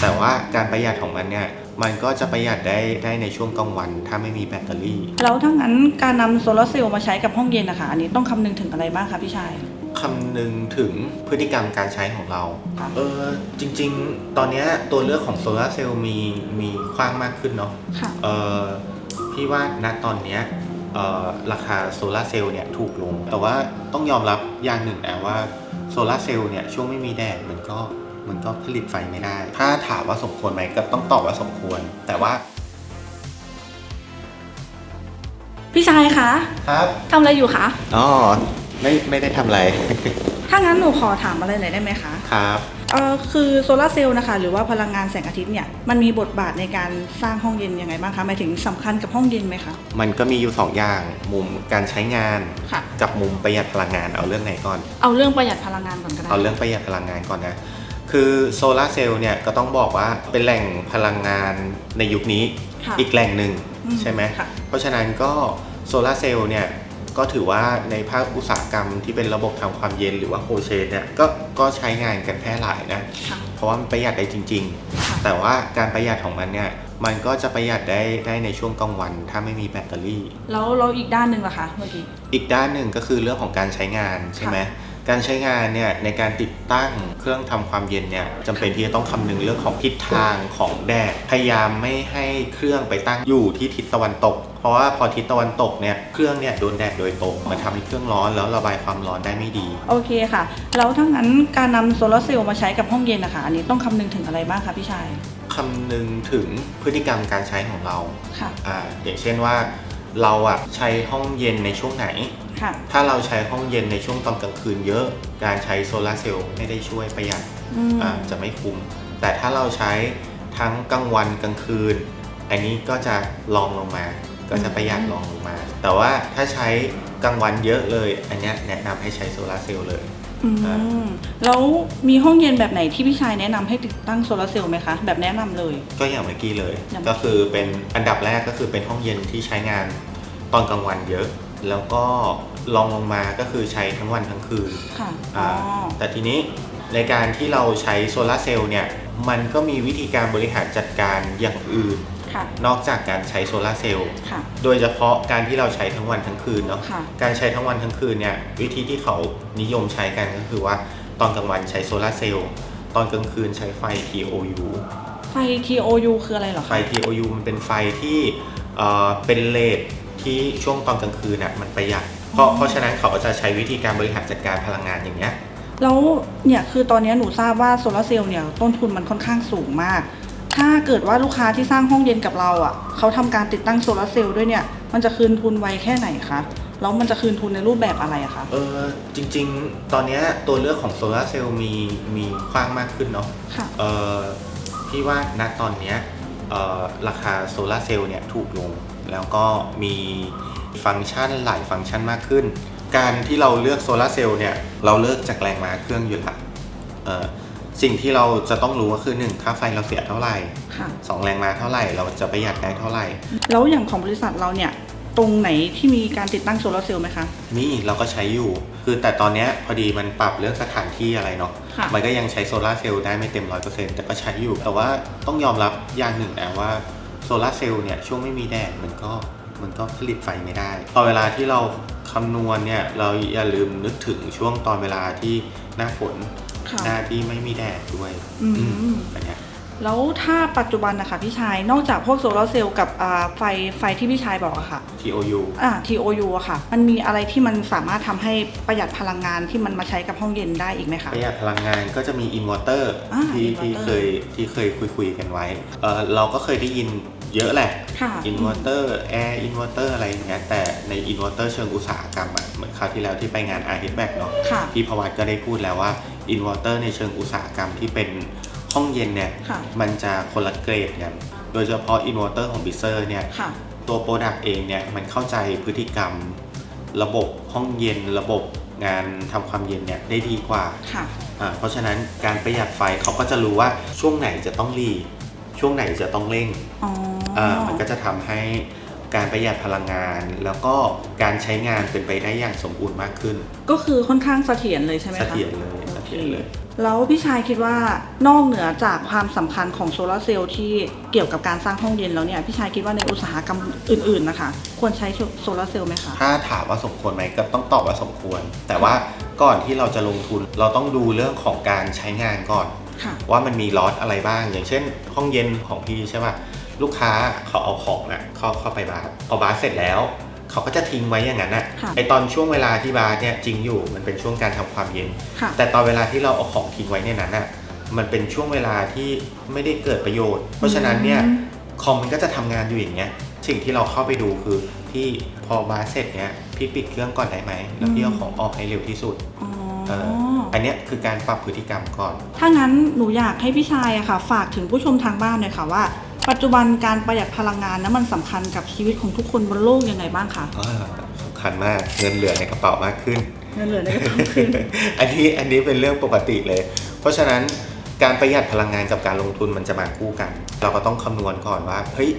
แต่ว่าการประหยัดของมันเนี่ยมันก็จะประหยัดได้ได้ในช่วงกลางวัน ถ้าไม่มีแบตเตอรี่ แล้วถ้างั้นการนำโซลาร์เซลล์มาใช้กับห้องเย็นนะคะอันนี้ต้องคำนึงถึงอะไรบ้างคะพี่ชายคำนึงถึงพฤติกรรมการใช้ของเราครับเออจริง ๆ ตอนเนี้ยตัวเลือกของโซลาร์เซลล์มีมีกว้างมากขึ้นเนาะค่ะเออพี่ว่าณตอนเนี้ยเอ่อราคาโซลาร์เซลล์เนี่ยถูกลง แต่ว่าต้องยอมรับอย่างหนึ่งนะว่าโซลาร์เซลล์เนี่ยช่วงไม่มีแดดมันก็ มันก็ผลิตไฟไม่ได้ ถ้าถามว่าสมควรไหมก็ต้องตอบว่าสมควร แต่ว่า พี่ชายคะครับทำอะไรอยู่คะอ๋อไม่ไม่ได้ทำอะไร ถ้างั้นหนูขอถามอะไรหน่อยได้ไหมคะครับ เอ่อคือโซลาร์เซลล์นะคะหรือว่าพลังงานแสงอาทิตย์เนี่ยมันมีบทบาทในการสร้างห้องเย็นยังไงบ้างคะหมายถึงสำคัญกับห้องเย็นไหมคะมันก็มีอยู่สองอย่างมุมการใช้งานค่ะ กับมุมประหยัดพลังงานเอาเรื่องไหนก่อน เอาเรื่องประหยัดพลังงานก่อนก็ได้เอาเรื่องประหยัดพลังงานก่อนนะ คือโซลาร์เซลล์เนี่ยก็ต้องบอกว่าเป็นแหล่งพลังงานในยุคนี้ค่ะอีกแหล่งหนึ่งอืมใช่ไหมค่ะ เพราะฉะนั้นก็โซลาร์เซลล์เนี่ยก็ถือว่าในภาคอุตสาหกรรมที่เป็นระบบทำความเย็นหรือว่าโฮเชนเนี่ยก็ก็ใช้งานกันแพร่หลายนะ ค่ะ เพราะว่ามันประหยัดได้จริง ค่ะ ๆ แต่ว่าการประหยัดของมันเนี่ยมันก็จะประหยัดได้ได้ในช่วงกลางวัน ถ้าไม่มีแบตเตอรี่ แล้วเราอีกด้านหนึ่งล่ะคะเมื่อกี้ อีกด้านหนึ่งก็คือเรื่องของการใช้งานใช่ไหม การใช้งานเนี่ยในการติดตั้งเครื่องทำความเย็นเนี่ยจำเป็นที่จะต้องคำนึงเรื่องของทิศทางของแดดพยายามไม่ให้เครื่องไปตั้งอยู่ที่ทิศตะวันตก เพราะว่าพอทิศตะวันตกเนี่ยเครื่องเนี่ยโดนแดดโดยตรงมันทำให้เครื่องร้อนแล้วระบายความร้อนได้ไม่ดี โอเคค่ะ แล้วถ้างั้นการนำโซลาร์เซลล์มาใช้กับห้องเย็นนะคะอันนี้ต้องคำนึงถึงอะไรบ้างคะพี่ชายคำนึงถึงพฤติกรรมการใช้ของเราค่ะอ่าอย่างเช่นว่า เราอะใช้ห้องเย็นในช่วงไหน ค่ะ ถ้าเราใช้ห้องเย็นในช่วงตอนกลางคืนเยอะ การใช้โซลาร์เซลล์ไม่ได้ช่วยประหยัดอืมอ่าจะไม่คุ้ม แต่ถ้าเราใช้ทั้งกลางวันกลางคืน อันนี้ก็จะลองลงมา ก็จะประหยัดลองลงมา แต่ว่าถ้าใช้กลางวันเยอะเลย อันเนี้ยแนะนำให้ใช้โซลาร์เซลล์เลย อืมแล้วมีห้องเย็นแบบไหนที่พี่ชายแนะนำให้ติดตั้งโซลาร์เซลล์ไหมคะ แบบแนะนำเลย ก็อย่างเมื่อกี้เลย อย่าง ก็คือเป็นอันดับแรกก็คือเป็นห้องเย็นที่ใช้งานตอนกลางวันเยอะ แล้วก็ลองลงมาก็คือใช้ทั้งวันทั้งคืน ค่ะ อ๋อ อ่าแต่ทีนี้ในการที่เราใช้โซลาร์เซลล์เนี่ย มันก็มีวิธีการบริหารจัดการอย่างอื่น ค่ะ นอกจากการใช้โซลาร์เซลล์ค่ะ โดยเฉพาะการที่เราใช้ทั้งวันทั้งคืนเนาะค่ะ การใช้ทั้งวันทั้งคืนเนี่ยวิธีที่เขานิยมใช้กันก็คือว่าตอนกลางวันใช้โซลาร์เซลล์ตอนกลางคืนใช้ไฟ TOU ไฟ TOU คืออะไรเหรอไฟ คะ TOU มันเป็นไฟที่เอ่อเป็นเลทที่ช่วงตอนกลางคืนน่ะมันประหยัดเพราะเพราะฉะนั้นเขาก็จะใช้วิธีการบริหารจัดการพลังงานอย่างเงี้ย แล้วเนี่ยคือตอนนี้หนูทราบว่าโซลาร์เซลล์เนี่ยต้นทุนมันค่อนข้างสูงมาก ถ้าเกิดว่าลูกค้าที่สร้างห้องเย็นกับเราอะเขาทำการติดตั้งโซลาร์เซลล์ด้วยเนี่ย มันจะคืนทุนไวแค่ไหนคะแล้วมันจะคืนทุนในรูปแบบอะไรอะคะเออจริง ๆ ตอนเนี้ยตัวเลือกของโซลาร์เซลล์มีมีกว้างมากขึ้นเนาะค่ะเออพี่ว่าณตอนเนี้ยเออราคาโซลาร์เซลล์เนี่ยถูกลง แล้วก็มีฟังก์ชันหลายฟังก์ชันมากขึ้น การที่เราเลือกโซลาร์เซลล์เนี่ยเราเลือกจากแรงม้าเครื่องยนต์หลักเออ สิ่งที่เราจะต้องรู้ก็คือหนึ่งค่าไฟเราเสียเท่าไหร่ค่ะ สองแรงม้าเท่าไหร่เราจะประหยัดได้เท่าไหร่ แล้วอย่างของบริษัทเราเนี่ยตรงไหนที่มีการติดตั้งโซลาร์เซลล์ไหมคะ นี่เราก็ใช้อยู่ คือแต่ตอนเนี้ยพอดีมันปรับเรื่องสถานที่อะไรเนาะ ค่ะ มันก็ยังใช้โซลาร์เซลล์ได้ไม่เต็มร้อยเปอร์เซ็นต์แต่ก็ใช้อยู่ แต่ว่าต้องยอมรับอย่างหนึ่งนะว่าโซลาร์เซลล์เนี่ยช่วงไม่มีแดดมันก็มันก็ผลิตไฟไม่ได้ พอเวลาที่เราคำนวณเนี่ยเราอย่าลืมนึกถึงช่วงตอนเวลาที่หน้าฝนค่ะ หน้าที่ไม่มีแดดด้วยอืมอืมอันเนี้ยแล้วถ้าปัจจุบันนะคะพี่ชาย นอกจากพวกโซลาร์เซลล์กับอ่าไฟไฟที่พี่ชายบอกอะค่ะ TOU อ่า TOU อะค่ะ มันมีอะไรที่มันสามารถทำให้ประหยัดพลังงานที่มันมาใช้กับห้องเย็นได้อีกไหมคะ ประหยัดพลังงานก็จะมีอินเวอร์เตอร์อ่าที่ inverter ที่เคยที่เคยคุยคุยกันไว้เออเราก็เคยได้ยินเยอะแหละค่ะอินเวอร์เตอร์แอร์อินเวอร์เตอร์อะไรอย่างเงี้ยแต่ในอินเวอร์เตอร์เชิงอุตสาหกรรมอะเหมือนคราวที่แล้วที่ไปงาน r h b a c เนาะค่ะพี่พวัตก็ได้พูดแล้วว่า อินเวอร์เตอร์ในเชิงอุตสาหกรรมที่เป็นห้องเย็นเนี่ยค่ะมันจะคนละเกรดกันโดยเฉพาะอินเวอร์เตอร์ของบิเซอร์เนี่ยค่ะตัวโปรดักต์เองเนี่ยมันเข้าใจพฤติกรรม ระบบห้องเย็นระบบงานทำความเย็นเนี่ยได้ดีกว่าค่ะอ่าเพราะฉะนั้นการประหยัดไฟเขาก็จะรู้ว่าช่วงไหนจะต้องรีช่วงไหนจะต้องเร่งอ๋อออ่ามันก็จะทำให้การประหยัดพลังงาน แล้วก็การใช้งานเป็นไปได้อย่างสมบูรณ์มากขึ้น ก็คือค่อนข้างเสถียรเลยใช่ไหมเสคะถียรเลย เสโอเคถียรเลย แล้วพี่ชายคิดว่านอกเหนือจากความสำคัญของโซลาร์เซลล์ที่เกี่ยวกับการสร้างห้องเย็นแล้วเนี่ยพี่ชายคิดว่าในอุตสาหกรรมอื่นๆนะคะ ควรใช้โซลาร์เซลล์ไหมคะ ถ้าถามว่าสมควรไหมก็ต้องตอบว่าสมควร แต่ว่าก่อนที่เราจะลงทุนเราต้องดูเรื่องของการใช้งานก่อน ค่ะ ว่ามันมีล็อตอะไรบ้าง อย่างเช่น ห้องเย็นของพี่ใช่ป่ะ ลูกค้าเขาเอาของอะเข้าเข้าไปบาร์พอบาร์เสร็จแล้ว เขาก็จะทิ้งไว้อย่างนั้นอะค่ะไอตอนช่วงเวลาที่บาร์เนี่ยจริงอยู่มันเป็นช่วงการทำความเย็นค่ะแต่ตอนเวลาที่เราเอาของทิ้งไว้ในนั้นอะมันเป็นช่วงเวลาที่ไม่ได้เกิดประโยชน์ เพราะฉะนั้นเนี่ยอืมคอมมันก็จะทำงานอยู่อย่างเงี้ยสิ่งที่เราเข้าไปดูคือพี่พอบาร์เสร็จเนี่ยพี่ปิดเครื่องก่อนได้ไหมแล้วพี่เอาของออกให้เร็วที่สุดอ๋อเอออันเนี้ยคือการปรับพฤติกรรมก่อน ถ้างั้นหนูอยากให้พี่ชายอะค่ะ ฝากถึงผู้ชมทางบ้านหน่อยค่ะว่า ปัจจุบันการประหยัดพลังงานนั้นมันสำคัญกับชีวิตของทุกคนบนโลกยังไงบ้างคะก็สำคัญมากเงินเหลือในกระเป๋ามากขึ้น เงินเหลือในกระเป๋าขึ้น อันนี้อันนี้เป็นเรื่องปกติเลย เพราะฉะนั้นการประหยัดพลังงานกับการลงทุนมันจะมาคู่กัน เราก็ต้องคำนวณก่อนว่าเฮ้ย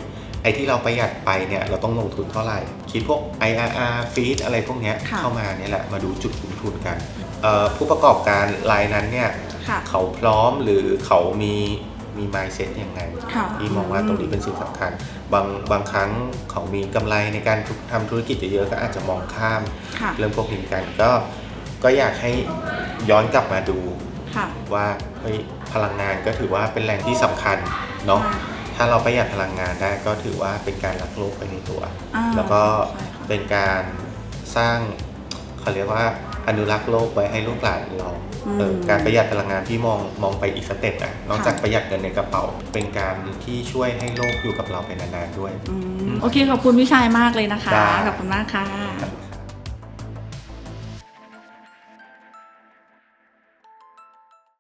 ไอที่เราประหยัดไปเนี่ยเราต้องลงทุนเท่าไหร่ คิดพวก IRR feed อะไรพวกเนี้ยค่ะ เข้ามาเนี่ยแหละมาดูจุดคุ้มทุนกันเอ่อผู้ประกอบการรายนั้นเนี่ย ค่ะ เขาพร้อมหรือเขามี มี mindset ยังไงค่ะ ที่มองว่าตรงนี้เป็นสิ่งสำคัญ บางบางครั้งเขามีกำไรในการทำธุรกิจเยอะๆก็อาจจะมองข้าม ค่ะ เรื่องพวกนี้กันก็ก็อยากให้ย้อนกลับมาดูค่ะ ว่าเฮ้ยพลังงานก็ถือว่าเป็นแหล่งที่สำคัญเนาะใช่ถ้าเราประหยัดพลังงานได้ก็ถือว่าเป็นการรักโลกไปในตัว อ่าแล้วก็ใช่ค่ะ เป็นการสร้างเขาเรียกว่า อนุรักษ์โลกไว้ให้ลูกหลานเราอืมเออการประหยัดพลังงานที่มองมองไปอีกสเต็ปอะนอกค่ะจากประหยัดเงินในกระเป๋า เป็นการที่ช่วยให้โลกอยู่กับเราไปนานๆด้วยอืมโอเคขอบคุณพี่ชายมากเลยนะคะ ได้ ขอบคุณมากค่ะ